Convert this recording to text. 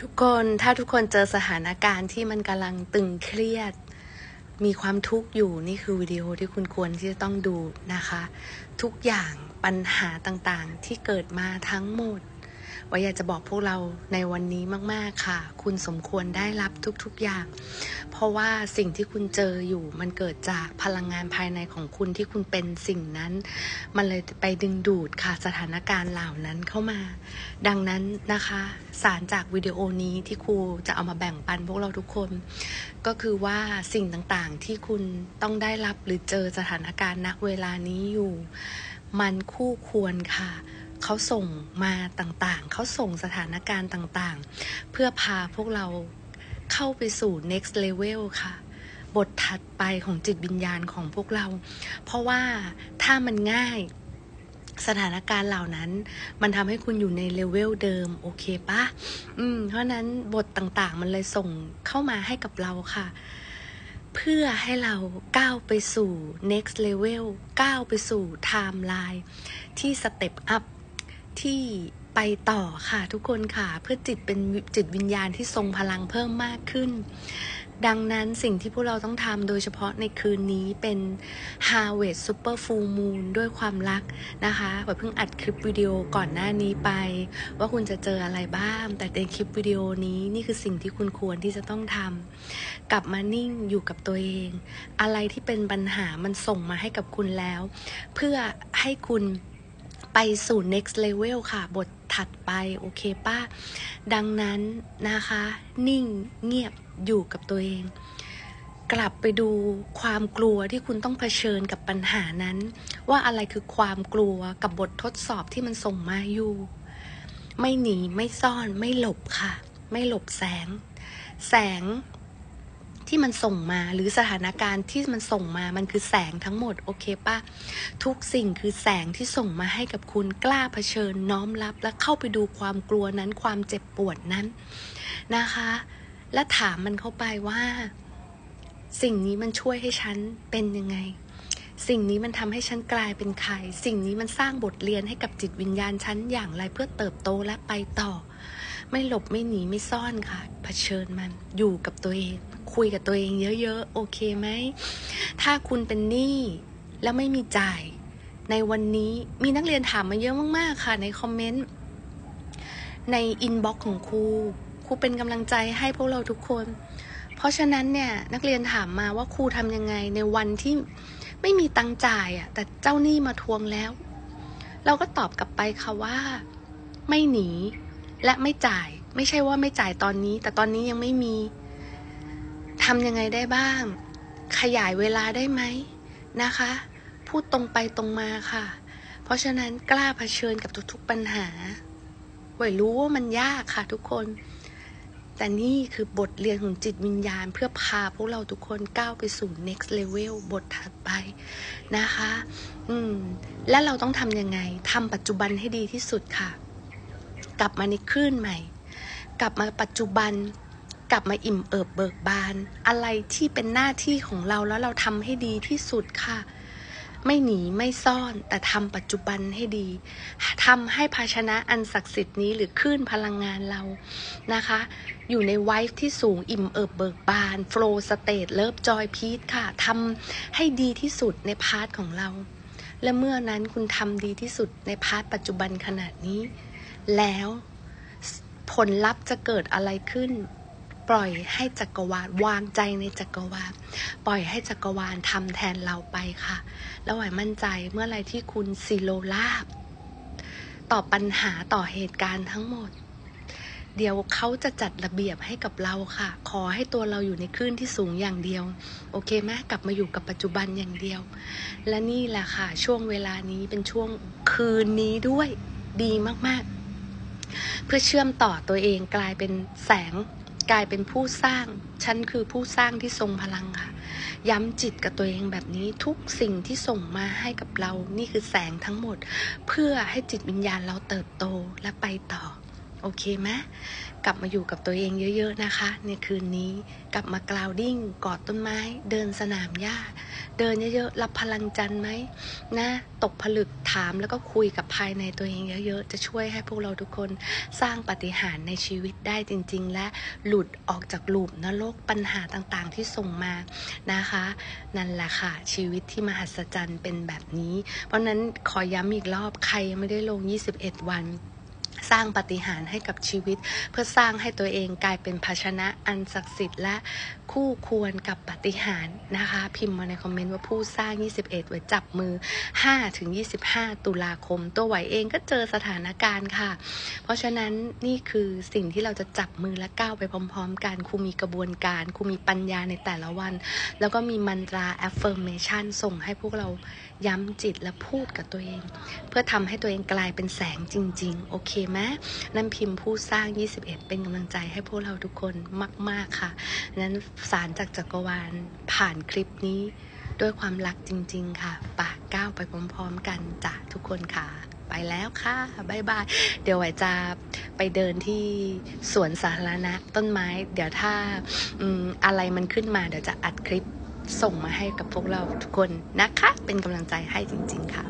ทุกคนถ้าทุกคนเจอสถานการณ์ที่มันกำลังตึงเครียด มีความทุกข์อยู่นี่คือวิดีโอที่คุณควรที่จะต้องดูนะคะ ทุกอย่างปัญหาต่างๆที่เกิดมาทั้งหมด ว่าอยากจะบอกพวกเราในวันนี้มาก ๆ ค่ะ คุณสมควรได้รับทุกๆอย่าง เพราะว่าสิ่งที่คุณเจออยู่มันเกิดจากพลังงานภายในของคุณที่คุณเป็นสิ่งนั้น มันเลยไปดึงดูดค่ะสถานการณ์เหล่านั้นเข้ามา ดังนั้นนะคะสารจากวิดีโอนี้ที่ครูจะเอามาแบ่งปันพวกเราทุกคน ก็คือว่าสิ่งต่างๆที่คุณต้องได้รับหรือเจอสถานการณ์ณเวลานี้อยู่ มันคู่ควรค่ะ เขาส่งมาต่างๆ เขาส่งสถานการณ์ต่างๆ เพื่อพาพวกเราเข้าไปสู่ next level ค่ะ บทถัดไปของจิตวิญญาณของพวกเรา เพราะว่าถ้ามันง่ายสถานการณ์เหล่านั้น มันทำให้คุณอยู่ในเลเวลเดิม โอเคปะอืม เพราะนั้นบทต่างๆ มันเลยส่งเข้ามาให้กับเราค่ะ เพื่อให้เราก้าวไปสู่ next level ก้าวไปสู่ timeline ที่สเต็ปอัพ ที่ไปต่อค่ะทุกคนค่ะ เพื่อจิตเป็นจิตวิญญาณที่ทรงพลังเพิ่มมากขึ้น ดังนั้นสิ่งที่พวกเราต้องทำโดยเฉพาะในคืนนี้เป็น Harvest Super Full Moon ด้วยความรักนะคะแบบเพิ่งอัดคลิปวิดีโอก่อนหน้านี้ไป ว่าคุณจะเจออะไรบ้าง แต่ในคลิปวิดีโอนี้นี่คือสิ่งที่คุณควรที่จะต้องทำกลับมานิ่งอยู่กับตัวเอง อะไรที่เป็นปัญหามันส่งมาให้กับคุณแล้ว เพื่อให้คุณ ไปสู่ next level ค่ะ บทถัดไป โอเคป้า ดังนั้นนะคะ นิ่งเงียบอยู่กับตัวเอง กลับไปดูความกลัวที่คุณต้องเผชิญกับปัญหานั้น ว่าอะไรคือความกลัวกับบททดสอบที่มันส่งมาอยู่ ไม่หนีไม่ซ่อนไม่หลบค่ะ ไม่หลบแสง แสง ที่มันส่งมาหรือสถานการณ์ที่มันส่งมามันคือแสงทั้งหมดโอเคปะทุกสิ่งคือแสงที่ส่งมาให้กับคุณกล้าเผชิญน้อมรับ และเข้าไปดูความกลัวนั้นความเจ็บปวดนั้นนะคะ และถามมันเข้าไปว่า สิ่งนี้มันช่วยให้ฉันเป็นยังไงสิ่งนี้มันทำให้ฉันกลายเป็นใคร สิ่งนี้มันสร้างบทเรียนให้กับจิตวิญญาณฉันอย่างไรเพื่อเติบโตและไปต่อ ไม่หลบไม่หนีไม่ซ่อนค่ะเผชิญมันอยู่กับตัวเอง คุยกับตัวเองเยอะๆ โอเคไหม ถ้าคุณเป็นหนี้แล้วไม่มีจ่าย ในวันนี้มีนักเรียนถามมาเยอะมากๆค่ะในคอมเมนต์ ในอินบ็อกซ์ของครูครูเป็นกำลังใจให้พวกเราทุกคน เพราะฉะนั้นเนี่ยนักเรียนถามมาว่าครูทำยังไงในวันที่ไม่มีตังจ่ายอะแต่เจ้าหนี้มาทวงแล้ว เราก็ตอบกลับไปค่ะว่า ไม่หนี และไม่จ่าย ไม่ใช่ว่าไม่จ่ายตอนนี้ แต่ตอนนี้ยังไม่มีทำยังไงได้บ้าง ขยายเวลาได้ไหมนะคะ พูดตรงไปตรงมาค่ะ เพราะฉะนั้นกล้าเผชิญกับทุกๆปัญหาไหวรู้ว่ามันยากค่ะทุกคน แต่นี่คือบทเรียนของจิตวิญญาณ เพื่อพาพวกเราทุกคนก้าวไปสู่ next level บทถัดไปนะคะ อืม และเราต้องทำยังไงทำปัจจุบันให้ดีที่สุดค่ะ กลับมาในคลื่นใหม่ กลับมาปัจจุบัน กลับมาอิ่มเอิบเบิกบาน อะไรที่เป็นหน้าที่ของเราแล้วเราทำให้ดีที่สุดค่ะ ไม่หนีไม่ซ่อนแต่ทำปัจจุบันให้ดีทำให้ภาชนะอันศักดิ์สิทธิ์นี้หรือคลื่นพลังงานเรานะคะ อยู่ในไวฟ์ที่สูงอิ่มเอิบเบิกบานโฟล์สเตทเลิฟจอยพีทค่ะทำให้ดีที่สุดในพาร์ทของเราและเมื่อนั้นคุณทำดีที่สุดในพาร์ทปัจจุบันขนาดนี้ แล้วผลลัพธ์จะเกิดอะไรขึ้น ปล่อยให้จักรวาลวางใจในจักรวาล ปล่อยให้จักรวาลทำแทนเราไปค่ะ แล้วไหวมั่นใจเมื่อไรที่คุณซีโรลาบ ต่อปัญหาต่อเหตุการณ์ทั้งหมด เดี๋ยวเขาจะจัดระเบียบให้กับเราค่ะ ขอให้ตัวเราอยู่ในคลื่นที่สูงอย่างเดียว โอเคไหมกลับมาอยู่กับปัจจุบันอย่างเดียว และนี่แหละค่ะ ช่วงเวลานี้เป็นช่วงคืนนี้ด้วย ดีมากๆ เพื่อเชื่อมต่อตัวเองกลายเป็นแสงกลายเป็นผู้สร้าง ฉันคือผู้สร้างที่ทรงพลังค่ะ ย้ำจิตกับตัวเองแบบนี้ทุกสิ่งที่ส่งมาให้กับเรา นี่คือแสงทั้งหมด เพื่อให้จิตวิญญาณเราเติบโตและไปต่อ โอเคไหมกลับมาอยู่กับตัวเองเยอะ ๆนะคะ ในคืนนี้กลับมากราวดิ้งกอดต้นไม้ เดินสนามหญ้า เดินเยอะๆรับพลังจันทร์ไหมนะตกผลึกถามแล้วก็คุยกับภายในตัวเองเยอะๆ จะช่วยให้พวกเราทุกคนสร้างปฏิหารในชีวิตได้จริง ๆ และหลุดออกจากลูปนรกปัญหาต่างๆ ที่ส่งมานะคะ นั่นแหละค่ะ ชีวิตที่มหัศจรรย์เป็นแบบนี้ เพราะนั้นขอย้ำอีกรอบใครยังไม่ได้ลง 21 วัน สร้างปฏิหารให้กับชีวิต เพื่อสร้างให้ตัวเองกลายเป็นภาชนะอันศักดิ์สิทธิ์และคู่ควรกับปฏิหารนะคะ พิมพ์มาในคอมเมนต์ว่าผู้สร้าง 21 ไว้จับมือ 5 ถึง 25 ตุลาคม ตัวไหวเองก็เจอสถานการณ์ค่ะ เพราะฉะนั้นนี่คือสิ่งที่เราจะจับมือและก้าวไปพร้อม ๆ กันครูมีกระบวนการครูมีปัญญาในแต่ละวัน แล้วก็มีมันตรา affirmation ส่งให้พวกเราย้ำจิตและพูดกับตัวเอง เพื่อทำให้ตัวเองกลายเป็นแสงจริง ๆ โอเคไหมนั่นพิมพ์ผู้สร้าง 21 เป็นกำลังใจให้พวกเราทุกคนมาก ๆ ค่ะ นั้นสารจากจักรวาลผ่านคลิปนี้ ด้วยความรักจริง ๆ ค่ะปากก้าวไปพร้อม ๆ กันจ้ะทุกคนค่ะ ไปแล้วค่ะบายบาย เดี๋ยวไหวจะไปเดินที่สวนสาธารณะต้นไม้ เดี๋ยวถ้าอืมอะไรมันขึ้นมาเดี๋ยวจะอัดคลิปส่งมาให้กับพวกเราทุกคนนะคะ เป็นกำลังใจให้จริง ๆ ค่ะ